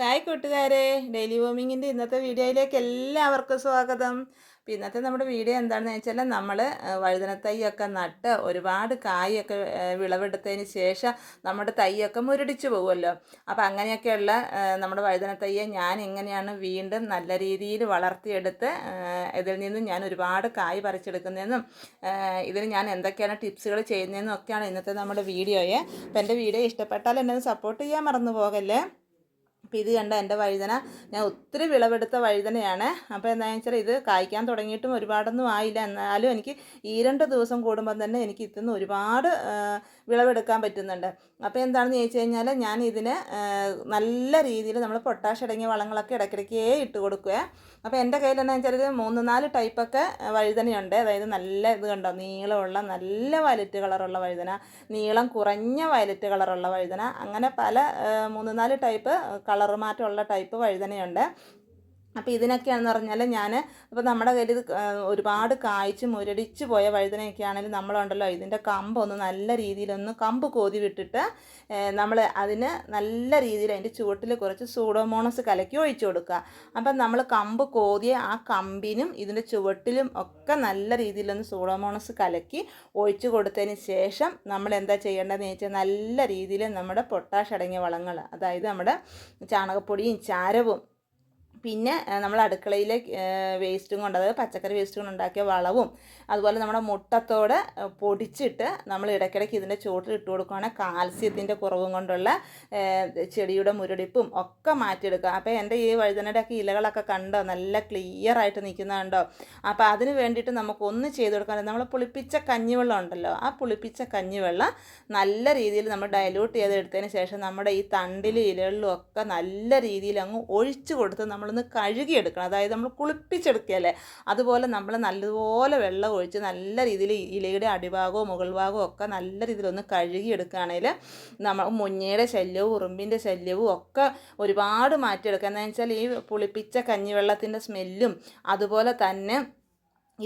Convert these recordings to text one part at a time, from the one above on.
Hi കൂട്ടുകാരെ. Daily വോമിങ്ങിന്റെ ഇന്നത്തെ വീഡിയോയിലേക്ക് എല്ലാവർക്കും സ്വാഗതം. അപ്പോൾ ഇന്നത്തെ നമ്മുടെ വീഡിയോ എന്താണെന്ന് വെച്ചാൽ നമ്മൾ വഴുതന തൈയൊക്കെ നട്ട് ഒരുപാട് കായൊക്കെ വിളവെടുത്തതിന് ശേഷം നമ്മുടെ തൈയൊക്കെ മുരടിച്ചു പോകുമല്ലോ അപ്പോൾ അങ്ങനെയൊക്കെയുള്ള നമ്മുടെ വഴുതന തൈയെ ഞാൻ എങ്ങനെയാണ് വീണ്ടും നല്ല രീതിയിൽ വളർത്തിയെടുത്ത് ഇതിൽ നിന്നും ഞാൻ ഒരുപാട് കായ് പറിച്ചെടുക്കുന്നതെന്നും ഇതിന് ഞാൻ എന്തൊക്കെയാണ് ടിപ്സുകൾ ചെയ്യുന്നതെന്നും ഒക്കെയാണ് ഇന്നത്തെ നമ്മുടെ വീഡിയോയെ. അപ്പോൾ എന്റെ വീഡിയോ ഇഷ്ടപ്പെട്ടാൽ എന്നെ സപ്പോർട്ട് ചെയ്യാൻ മറന്നു പോകല്ലേ. അപ്പോൾ ഇത് കണ്ട എന്റെ വഴുതന ഞാൻ ഒത്തിരി വിളവെടുത്ത വഴുതനയാണ്. അപ്പോൾ എന്താണെന്ന് വെച്ചാൽ ഇത് കായ്ക്കാൻ തുടങ്ങിയിട്ടും ഒരുപാടൊന്നും ആയില്ല. എന്നാലും എനിക്ക് ഈ രണ്ട് ദിവസം കൂടുമ്പം തന്നെ എനിക്ക് ഇതിന്ന് ഒരുപാട് വിളവെടുക്കാൻ പറ്റുന്നുണ്ട്. അപ്പോൾ എന്താണെന്ന് ചോദിച്ചു കഴിഞ്ഞാൽ ഞാൻ ഇതിന് നല്ല രീതിയിൽ നമ്മൾ പൊട്ടാഷ് അടങ്ങിയ വളങ്ങളൊക്കെ ഇടയ്ക്കിടയ്ക്കേ ഇട്ട് കൊടുക്കുക അപ്പോൾ എന്റെ കയ്യിൽ എന്താണെന്ന് വെച്ചാൽ ഇത് മൂന്ന് നാല് ടൈപ്പൊക്കെ വഴുതനയുണ്ട്. അതായത് നല്ല ഇത് കണ്ടോ? നീളമുള്ള നല്ല വയലറ്റ് കളറുള്ള വഴുതന നീളം കുറഞ്ഞ വയലറ്റ് കളറുള്ള വഴുതന അങ്ങനെ പല മൂന്ന് നാല് ടൈപ്പ് കളർ മാറ്റമുള്ള ടൈപ്പ് വഴുതനയുണ്ട്. അപ്പോൾ ഇതിനൊക്കെയാണെന്ന് പറഞ്ഞാൽ ഞാൻ അപ്പോൾ നമ്മുടെ കയ്യിൽ ഒരുപാട് കായ്ച്ച് മുരടിച്ച് പോയ വഴുതനയൊക്കെ ആണെങ്കിൽ നമ്മളുണ്ടല്ലോ ഇതിന്റെ കമ്പൊന്ന് നല്ല രീതിയിലൊന്ന് കമ്പ് കോതി വിട്ടിട്ട് നമ്മൾ അതിന് നല്ല രീതിയിൽ അതിന്റെ ചുവട്ടിൽ കുറച്ച് സൂഡോമോണസ് കലക്കി ഒഴിച്ചു കൊടുക്കുക. അപ്പം നമ്മൾ കമ്പ് കോതിയ ആ കമ്പിനും ഇതിന്റെ ചുവട്ടിലും ഒക്കെ നല്ല രീതിയിലൊന്ന് സൂഡോമോണസ് കലക്കി ഒഴിച്ചു കൊടുത്തതിന് ശേഷം നമ്മൾ എന്താ ചെയ്യേണ്ടതെന്ന് വെച്ചാൽ നല്ല രീതിയിൽ നമ്മുടെ പൊട്ടാഷ് അടങ്ങിയ വളങ്ങൾ അതായത് നമ്മുടെ ചാണകപ്പൊടിയും ചാരവും പിന്നെ നമ്മൾ അടുക്കളയിലെ വേസ്റ്റും കൊണ്ട് അതായത് പച്ചക്കറി വേസ്റ്റും കൊണ്ട് ഉണ്ടാക്കിയ വളവും അതുപോലെ നമ്മുടെ മുട്ടത്തോട് പൊടിച്ചിട്ട് നമ്മൾ ഇടയ്ക്കിടയ്ക്ക് ഇതിന്റെ ചുവട്ടിൽ ഇട്ട് കൊടുക്കുകയാണെങ്കിൽ കാൽസ്യത്തിന്റെ കുറവും കൊണ്ടുള്ള ചെടിയുടെ മുരടിപ്പും ഒക്കെ മാറ്റിയെടുക്കുക. അപ്പോൾ എന്റെ ഈ വഴുതനയുടെ ഒക്കെ ഇലകളൊക്കെ കണ്ടോ? നല്ല ക്ലിയർ ആയിട്ട് നിൽക്കുന്ന കണ്ടോ? അപ്പോൾ അതിന് വേണ്ടിയിട്ട് നമുക്ക് ഒന്ന് ചെയ്ത് കൊടുക്കാൻ നമ്മൾ പുളിപ്പിച്ച കഞ്ഞിവെള്ളം ഉണ്ടല്ലോ ആ പുളിപ്പിച്ച കഞ്ഞിവെള്ളം നല്ല രീതിയിൽ നമ്മൾ ഡയലൂട്ട് ചെയ്തെടുത്തതിന് ശേഷം നമ്മുടെ ഈ തണ്ടിലും ഇലകളിലും ഒക്കെ നല്ല രീതിയിൽ അങ്ങ് ഒഴിച്ചു കൊടുത്ത് നമ്മളൊന്ന് കഴുകിയെടുക്കണം. അതായത് നമ്മൾ കുളിപ്പിച്ചെടുക്കുകയല്ലേ അതുപോലെ നമ്മൾ നല്ലതുപോലെ വെള്ളം ഒഴിച്ച് നല്ല രീതിയിൽ ഇലയുടെ അടിഭാഗവും മുകൾ ഭാഗവും ഒക്കെ നല്ല രീതിയിൽ ഒന്ന് കഴുകിയെടുക്കുകയാണെങ്കിൽ നമ്മൾ മുഞ്ഞയുടെ ശല്യവും ഉറുമ്പിന്റെ ശല്യവും ഒക്കെ ഒരുപാട് മാറ്റിയെടുക്കുക. എന്താണെന്ന് വെച്ചാൽ ഈ പുളിപ്പിച്ച കഞ്ഞിവെള്ളത്തിന്റെ സ്മെല്ലും അതുപോലെ തന്നെ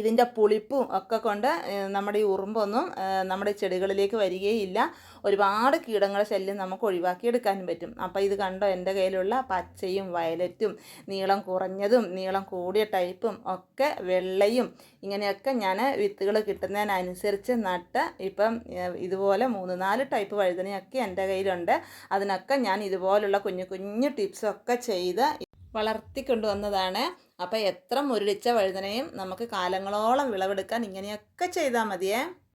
ഇതിന്റെ പുളിപ്പും ഒക്കെ കൊണ്ട് നമ്മുടെ ഈ ഉറുമ്പൊന്നും നമ്മുടെ ചെടികളിലേക്ക് വരികയില്ല. ഒരുപാട് കീടങ്ങളുടെ ശല്യം നമുക്ക് ഒഴിവാക്കിയെടുക്കാനും പറ്റും. അപ്പോൾ ഇത് കണ്ടോ എന്റെ കയ്യിലുള്ള പച്ചയും വയലറ്റും നീളം കുറഞ്ഞതും നീളം കൂടിയ ടൈപ്പും ഒക്കെ വെള്ളയും ഇങ്ങനെയൊക്കെ ഞാൻ വിത്തുകൾ കിട്ടുന്നതിനനുസരിച്ച് നട്ട് ഇപ്പം ഇതുപോലെ മൂന്ന് നാല് ടൈപ്പ് വഴുതനയൊക്കെ എന്റെ കയ്യിലുണ്ട്. അതിനൊക്കെ ഞാൻ ഇതുപോലുള്ള കുഞ്ഞു കുഞ്ഞു ടിപ്സൊക്കെ ചെയ്ത് വളർത്തിക്കൊണ്ടുവന്നതാണ്. അപ്പോൾ എത്ര മുരടിച്ച വഴുതനയും നമുക്ക് കാലങ്ങളോളം വിളവെടുക്കാൻ ഇങ്ങനെയൊക്കെ ചെയ്താൽ മതിയേ.